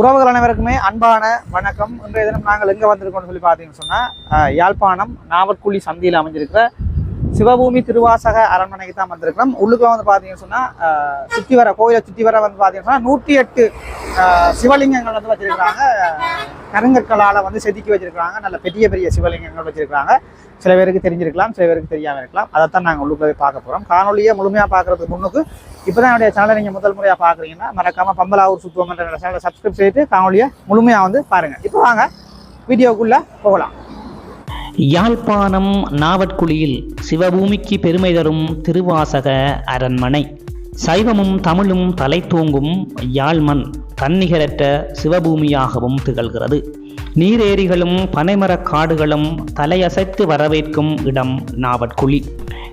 உறவுகள் அனைவருக்குமே அன்பான வணக்கம். இன்றைய தினம் நாங்கள் எங்கே வந்திருக்கோம்னு சொல்லி பார்த்தீங்கன்னு சொன்னால் யாழ்ப்பாணம் நாவற்குழி சந்தியில் அமைஞ்சிருக்கிற சிவபூமி திருவாசக அரண்மனைக்கு தான் வந்திருக்கிறோம். உள்ளுக்கு வந்து பார்த்தீங்கன்னு சொன்னால் சுற்றி வர கோயிலை சுற்றி வர வந்து பார்த்தீங்கன்னு சொன்னால் நூற்றி எட்டு சிவலிங்கங்கள் வந்து வச்சிருக்கிறாங்க. கருங்கற்களால் வந்து செதுக்கி வச்சிருக்கிறாங்க. நல்ல பெரிய பெரிய சிவலிங்கங்கள் வச்சிருக்கிறாங்க. சில பேருக்கு தெரிஞ்சிருக்கலாம் சில பேருக்கு தெரியாமல் இருக்கலாம். அதைத்தான் நாங்கள் உள்ளுக்குள்ள போய் பார்க்க போகிறோம் காணொலியை முழுமையாக பார்க்கறதுக்கு முன்னுக்கு இப்போ தான் என்னுடைய சேனலை நீங்கள் முதல் முறையாக பார்க்குறீங்கன்னா மறக்காமல் பம்பலாவூர் சுத்துவம் என்ற சேனலை சப்ஸ்கிரைப் செய்து காணொலியை முழுமையாக வந்து பாருங்கள் இப்போ வாங்க வீடியோக்குள்ளே போகலாம். யாழ்ப்பாணம் நாவட்குழியில் சிவபூமிக்கு பெருமை தரும் திருவாசக அரண்மனை. சைவமும் தமிழும் தலை தூங்கும் யாழ்மண் தன்னிகரற்ற சிவபூமியாகவும் திகழ்கிறது. நீரேரிகளும் பனைமரக் காடுகளும் தலையசைத்து வரவேற்கும் இடம் நாவட்குழி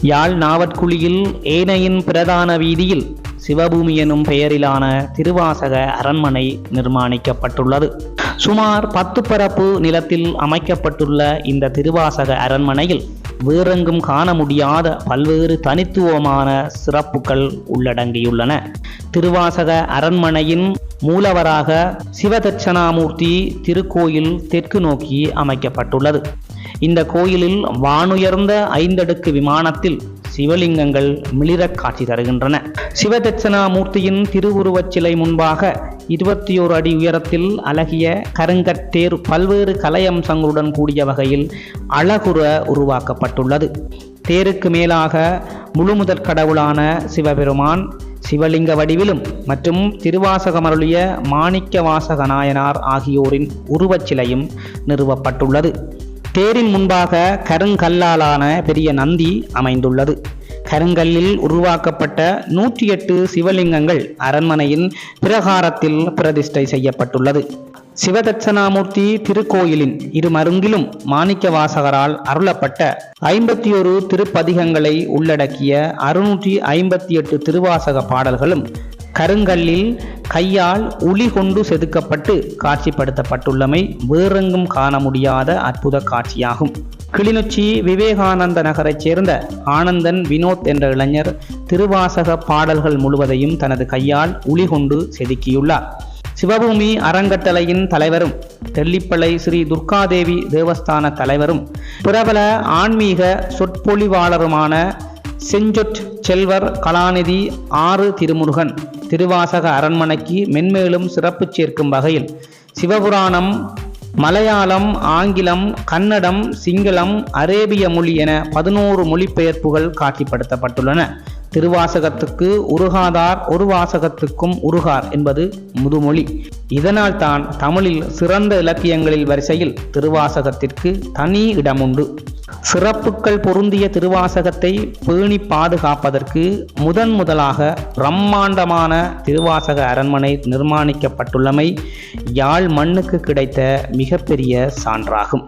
யாழ் நாவட்குழியில் ஏனையின் பிரதான வீதியில் சிவபூமி எனும் பெயரிலான திருவாசக அரண்மனை நிர்மாணிக்கப்பட்டுள்ளது. சுமார் பத்து பரப்பு நிலத்தில் அமைக்கப்பட்டுள்ள இந்த திருவாசக அரண்மனையில் வேறெங்கும் காண முடியாத பல்வேறு தனித்துவமான சிறப்புகள் உள்ளடங்கியுள்ளன. திருவாசக அரண்மனையின் மூலவராக சிவதட்சணாமூர்த்தி திருக்கோயில் தெற்கு நோக்கி அமைக்கப்பட்டுள்ளது. இந்த கோயிலில் வானுயர்ந்த ஐந்தடுக்கு விமானத்தில் சிவலிங்கங்கள் மிளிரக் காட்சி தருகின்றன. சிவதட்சணாமூர்த்தியின் திருவுருவச் சிலை முன்பாக இருபத்தி ஓரு அடி உயரத்தில் அழகிய கருங்கட்டேர் பல்வேறு கலையம்சங்களுடன் கூடிய வகையில் அழகுற உருவாக்கப்பட்டுள்ளது. தேருக்கு மேலாக முழுமுதற் கடவுளான சிவபெருமான் சிவலிங்க வடிவிலும் மற்றும் திருவாசகமருளிய மாணிக்க வாசக நாயனார் ஆகியோரின் உருவச் சிலையும் நிறுவப்பட்டுள்ளது. தேரின் முன்பாக கருங்கல்லாலான பெரிய நந்தி அமைந்துள்ளது. கருங்கல்லில் உருவாக்கப்பட்ட நூற்றி எட்டு சிவலிங்கங்கள் அரண்மனையின் பிரகாரத்தில் பிரதிஷ்டை செய்யப்பட்டுள்ளது. சிவதட்சணாமூர்த்தி திருக்கோயிலின் இருமருங்கிலும் மாணிக்க வாசகரால் அருளப்பட்ட ஐம்பத்தி ஒரு திருப்பதிகங்களை உள்ளடக்கிய அறுநூற்றி ஐம்பத்தி எட்டு திருவாசக பாடல்களும் கருங்கல்லில் கையால் உளி கொண்டு செதுக்கப்பட்டு காட்சிப்படுத்தப்பட்டுள்ளமை வேறெங்கும் காண முடியாத அற்புத காட்சியாகும். கிளிநொச்சி விவேகானந்த நகரைச் சேர்ந்த ஆனந்தன் வினோத் என்ற இளைஞர் திருவாசக பாடல்கள் முழுவதையும் தனது கையால் உளி கொண்டு செதுக்கியுள்ளார். சிவபூமி அறங்கட்டளையின் தலைவரும் தெல்லிப்பளை ஸ்ரீ துர்காதேவி தேவஸ்தான தலைவரும் பிரபல ஆன்மீக சொற்பொழிவாளருமான செஞ்சொற் செல்வர் கலாநிதி ஆறு திருமுருகன் திருவாசக அரண்மனைக்கு மென்மேலும் சிறப்பு சேர்க்கும் வகையில் சிவபுராணம் மலையாளம் ஆங்கிலம் கன்னடம் சிங்களம் அரேபிய மொழி என பதினோரு மொழிபெயர்ப்புகள் காட்சிப்படுத்தப்பட்டுள்ளன. திருவாசகத்துக்கு உருகாதார் ஒரு வாசகத்துக்கும் உருகார் என்பது முதுமொழி. இதனால் தான் தமிழில் சிறந்த இலக்கியங்களில் வரிசையில் திருவாசகத்திற்கு தனி இடமுண்டு. சிறப்புகள் பொருந்திய திருவாசகத்தை பேணி பாதுகாப்பதற்கு முதன் முதலாக பிரம்மாண்டமான திருவாசக அரண்மனை நிர்மாணிக்கப்பட்டுள்ளமை யாழ் மண்ணுக்கு கிடைத்த மிகப்பெரிய சான்றாகும்.